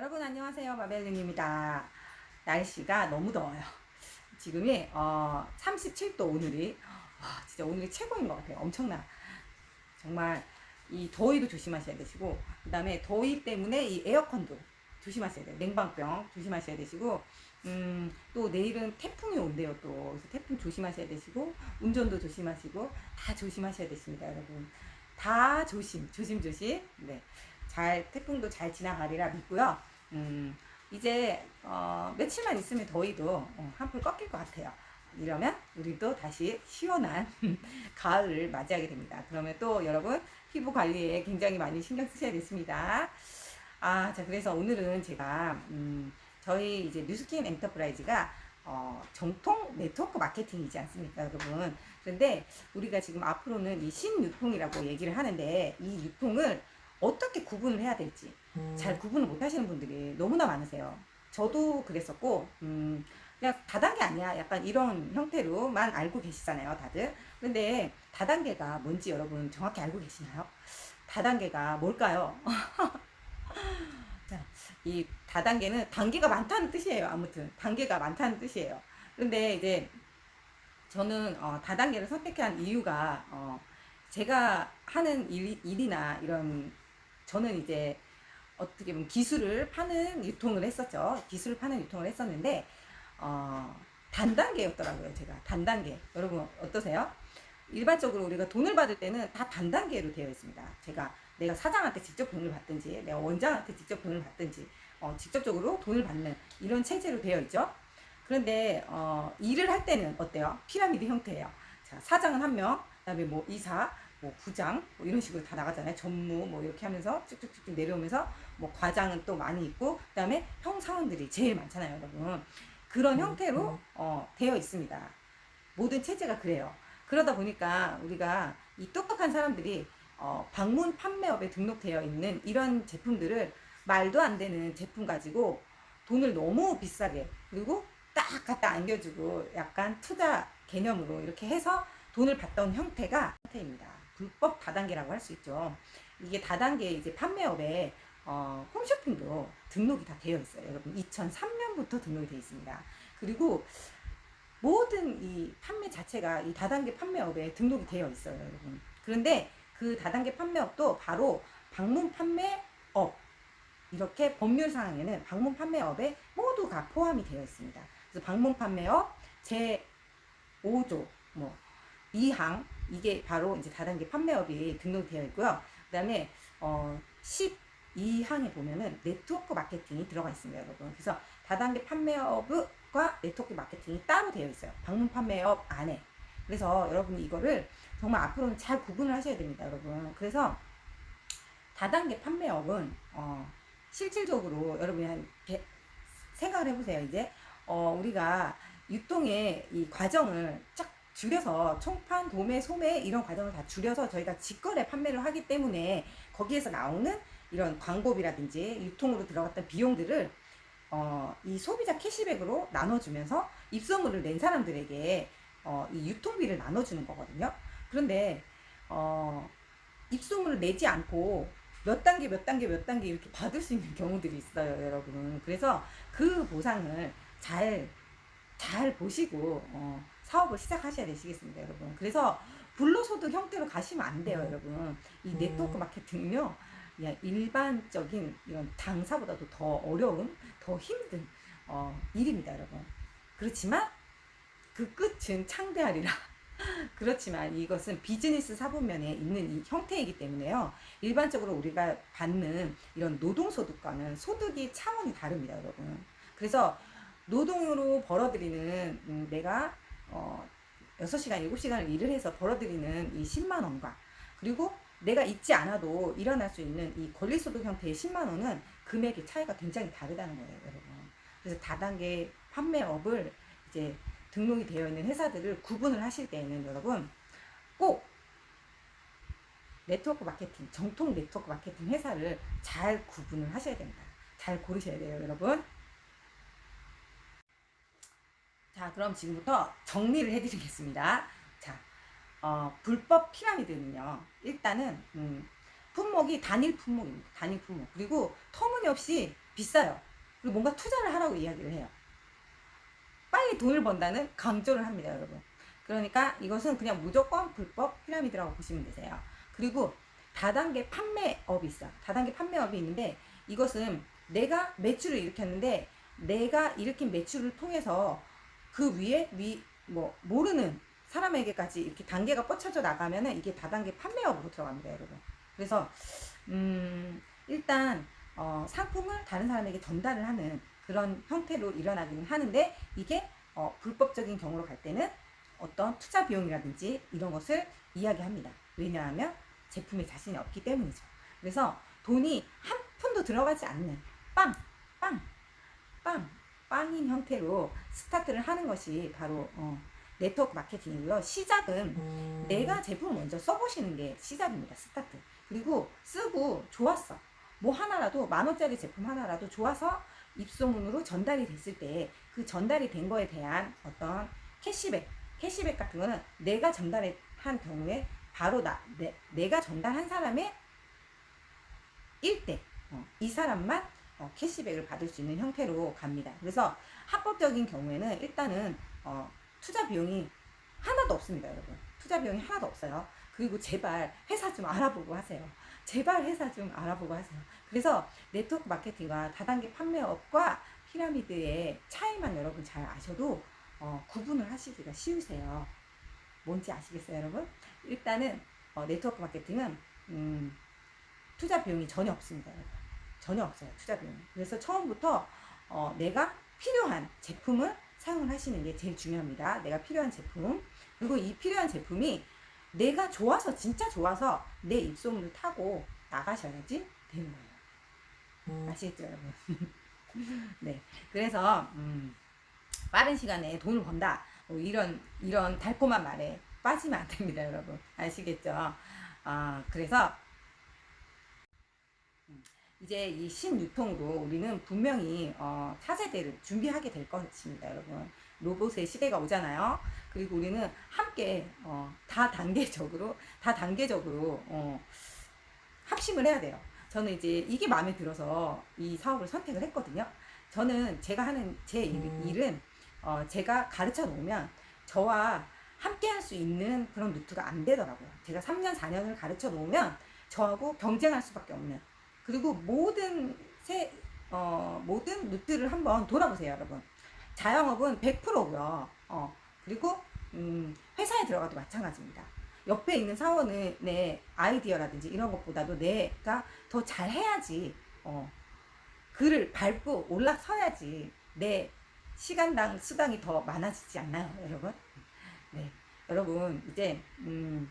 여러분 안녕하세요. 마벨링입니다. 날씨가 너무 더워요. 지금이 어, 37도 오늘이. 와, 진짜 오늘이 최고인 것 같아요. 엄청나 정말 이 더위도 조심하셔야 되시고 그 다음에 더위 때문에 이 에어컨도 조심하셔야 돼요. 냉방병 조심하셔야 되시고 음, 또 내일은 태풍이 온대요 또. 그래서 태풍 조심하셔야 되시고 운전도 조심하시고 다 조심하셔야 되십니다 여러분. 다 조심 조심 조심. 네. 잘 태풍도 잘 지나가리라 믿고요. 음, 이제 어, 며칠만 있으면 더위도 어, 한풀 꺾일 것 같아요. 이러면 우리도 다시 시원한 가을을 맞이하게 됩니다. 그러면 또 여러분 피부 관리에 굉장히 많이 신경 쓰셔야 됐습니다. 아, 자 그래서 오늘은 제가 음, 저희 이제 뉴스킨 엔터프라이즈가 어, 정통 네트워크 마케팅이지 않습니까, 여러분? 그런데 우리가 지금 앞으로는 이 신유통이라고 얘기를 하는데 이 유통을 어떻게 구분을 해야 될지 잘 구분을 못 하시는 분들이 너무나 많으세요. 저도 그랬었고, 음, 그냥 다단계 아니야. 약간 이런 형태로만 알고 계시잖아요, 다들. 근데 다단계가 뭔지 여러분 정확히 알고 계시나요? 다단계가 뭘까요? 자, 이 다단계는 단계가 많다는 뜻이에요. 아무튼 단계가 많다는 뜻이에요. 근데 이제 저는 어, 다단계를 선택한 이유가 어, 제가 하는 일, 일이나 이런 저는 이제 어떻게 보면 기술을 파는 유통을 했었죠. 기술을 파는 유통을 했었는데 어, 단단계였더라고요. 제가 단단계. 여러분 어떠세요? 일반적으로 우리가 돈을 받을 때는 다 단단계로 되어 있습니다. 제가 내가 사장한테 직접 돈을 받든지 내가 원장한테 직접 돈을 받든지 어, 직접적으로 돈을 받는 이런 체제로 되어 있죠. 그런데 어, 일을 할 때는 어때요? 피라미드 형태예요. 자, 사장은 한 명, 그다음에 뭐 이사, 뭐 부장 뭐 이런 식으로 다 나가잖아요. 전무 뭐 이렇게 하면서 쭉쭉쭉 내려오면서 뭐 과장은 또 많이 있고 그다음에 형사원들이 제일 많잖아요, 여러분. 그런 형태로 어, 되어 있습니다. 모든 체제가 그래요. 그러다 보니까 우리가 이 똑똑한 사람들이 어, 방문 판매업에 등록되어 있는 이런 제품들을 말도 안 되는 제품 가지고 돈을 너무 비싸게 그리고 딱 갖다 안겨주고 약간 투자 개념으로 이렇게 해서 돈을 받던 형태가 형태입니다. 불법 다단계라고 할 수 있죠. 이게 다단계 이제 판매업에 어, 홈쇼핑도 등록이 다 되어 있어요. 여러분 2003년부터 등록이 되어 있습니다. 그리고 모든 이 판매 자체가 이 다단계 판매업에 등록이 되어 있어요, 여러분. 그런데 그 다단계 판매업도 바로 방문 판매업 이렇게 법률 상황에는 방문 판매업에 모두가 포함이 되어 있습니다. 그래서 방문 판매업 제 5조 뭐 2항 이게 바로 이제 다단계 판매업이 등록되어 있고요. 그 다음에 어 12항에 보면은 네트워크 마케팅이 들어가 있습니다, 여러분. 그래서 다단계 판매업과 네트워크 마케팅이 따로 되어 있어요. 방문 판매업 안에. 그래서 여러분이 이거를 정말 앞으로는 잘 구분을 하셔야 됩니다, 여러분. 그래서 다단계 판매업은 어 실질적으로 여러분이 한 개- 생각을 해보세요. 이제 어 우리가 유통의 이 과정을 쫙 줄여서 총판, 도매, 소매 이런 과정을 다 줄여서 저희가 직거래 판매를 하기 때문에 거기에서 나오는 이런 광고비라든지 유통으로 들어갔던 비용들을 어, 이 소비자 캐시백으로 나눠주면서 입소문을 낸 사람들에게 어, 이 유통비를 나눠주는 거거든요. 그런데 어, 입소문을 내지 않고 몇 단계 몇 단계 몇 단계 이렇게 받을 수 있는 경우들이 있어요, 여러분. 그래서 그 보상을 잘, 잘 보시고, 어, 사업을 시작하셔야 되시겠습니다, 여러분. 그래서 불로소득 형태로 가시면 안 돼요, 여러분. 이 네트워크 마케팅은요, 그냥 일반적인 이런 장사보다도 더 어려운, 더 힘든, 어, 일입니다, 여러분. 그렇지만 그 끝은 창대하리라. 그렇지만 이것은 비즈니스 사분면에 있는 이 형태이기 때문에요. 일반적으로 우리가 받는 이런 노동소득과는 소득이 차원이 다릅니다, 여러분. 그래서 노동으로 벌어들이는 음, 내가 어, 6시간, 7시간을 일을 해서 벌어들이는 이 10만 원과 그리고 내가 있지 않아도 일어날 수 있는 이 권리소득 형태의 10만 원은 금액의 차이가 굉장히 다르다는 거예요, 여러분. 그래서 다단계 판매업을 이제 등록이 되어 있는 회사들을 구분을 하실 때에는 여러분 꼭 네트워크 마케팅, 정통 네트워크 마케팅 회사를 잘 구분을 하셔야 됩니다. 잘 고르셔야 돼요, 여러분. 자, 그럼 지금부터 정리를 해드리겠습니다. 자, 어, 불법 피라미드는요, 일단은, 음, 품목이 단일 품목입니다. 단일 품목. 그리고 터무니없이 비싸요. 그리고 뭔가 투자를 하라고 이야기를 해요. 빨리 돈을 번다는 강조를 합니다, 여러분. 그러니까 이것은 그냥 무조건 불법 피라미드라고 보시면 되세요. 그리고 다단계 판매업이 있어요. 다단계 판매업이 있는데 이것은 내가 매출을 일으켰는데 내가 일으킨 매출을 통해서 그 위에 위 뭐 모르는 사람에게까지 이렇게 단계가 뻗쳐져 나가면은 이게 다단계 판매업으로 들어갑니다, 여러분. 그래서 음 일단 어, 상품을 다른 사람에게 전달을 하는 그런 형태로 일어나기는 하는데 이게 어, 불법적인 경우로 갈 때는 어떤 투자 비용이라든지 이런 것을 이야기합니다. 왜냐하면 제품에 자신이 없기 때문이죠. 그래서 돈이 한 푼도 들어가지 않는 빵, 빵, 빵, 빵인 형태로 스타트를 하는 것이 바로 어, 네트워크 마케팅이고요. 시작은 내가 제품을 먼저 써보시는 게 시작입니다. 스타트. 그리고 쓰고 좋았어. 뭐 하나라도 만 원짜리 제품 하나라도 좋아서 입소문으로 전달이 됐을 때 그 전달이 된 거에 대한 어떤 캐시백, 캐시백 같은 거는 내가 전달한 경우에 바로 나, 내, 내가 전달한 사람의 1대, 어, 이 사람만 어, 캐시백을 받을 수 있는 형태로 갑니다. 그래서 합법적인 경우에는 일단은 어, 투자 비용이 하나도 없습니다, 여러분. 투자 비용이 하나도 없어요. 그리고 제발 회사 좀 알아보고 하세요. 제발 회사 좀 알아보고 하세요. 그래서 네트워크 마케팅과 다단계 판매업과 피라미드의 차이만 여러분 잘 아셔도 어, 구분을 하시기가 쉬우세요. 뭔지 아시겠어요, 여러분? 일단은 어, 네트워크 마케팅은 음, 투자 비용이 전혀 없습니다, 여러분. 전혀 없어요, 투자 비용이. 그래서 처음부터 어, 내가 필요한 제품을 사용을 하시는 게 제일 중요합니다. 내가 필요한 제품. 그리고 이 필요한 제품이 내가 좋아서, 진짜 좋아서 내 입소문을 타고 나가셔야지 되는 거예요. 아시겠죠, 여러분? 네. 그래서, 음, 빠른 시간에 돈을 번다. 뭐 이런, 이런 달콤한 말에 빠지면 안 됩니다, 여러분. 아시겠죠? 아, 그래서, 음, 이제 이 신유통으로 우리는 분명히 어, 차세대를 준비하게 될 것입니다, 여러분. 로봇의 시대가 오잖아요. 그리고 우리는 함께 어, 다 단계적으로 다 단계적으로 어, 합심을 해야 돼요. 저는 이제 이게 마음에 들어서 이 사업을 선택을 했거든요. 저는 제가 하는 제 일, 음. 일은 어, 제가 가르쳐 놓으면 저와 함께 할 수 있는 그런 루트가 안 되더라고요. 제가 3년, 4년을 가르쳐 놓으면 저하고 경쟁할 수밖에 없는. 그리고 모든 세, 어, 모든 루트를 한번 돌아보세요, 여러분. 자영업은 100%고요. 어, 그리고 음, 회사에 들어가도 마찬가지입니다. 옆에 있는 사원의 아이디어라든지 이런 것보다도 내가 더 잘해야지 어, 그를 밟고 올라서야지 내 시간당 수당이 더 많아지지 않나요, 여러분? 네, 여러분 이제 음,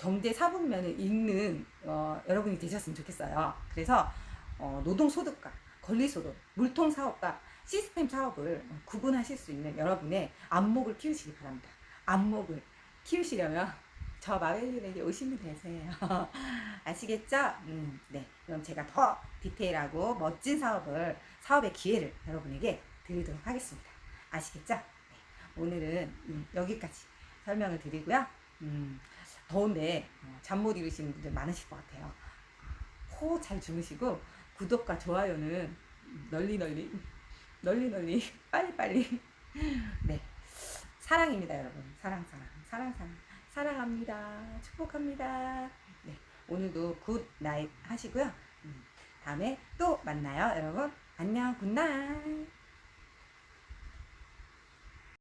경제 사분면을 읽는 어, 여러분이 되셨으면 좋겠어요. 그래서 어, 노동소득과 권리소득, 물통사업과 시스템 사업을 구분하실 수 있는 여러분의 안목을 키우시기 바랍니다. 안목을 키우시려면 저 마벨린에게 오시면 되세요. 아시겠죠? 음, 네. 그럼 제가 더 디테일하고 멋진 사업을, 사업의 기회를 여러분에게 드리도록 하겠습니다. 아시겠죠? 네. 오늘은 음, 여기까지 설명을 드리고요. 음, 더운데 어, 잠못 이루시는 분들 많으실 것 같아요. 코 잘 주무시고 구독과 좋아요는 널리 널리 널리 널리 빨리 빨리. 네. 사랑입니다 여러분. 사랑 사랑. 사랑 사랑. 사랑합니다. 축복합니다. 네. 오늘도 굿 나잇 하시고요. 음, 다음에 또 만나요 여러분. 안녕. 굿나잇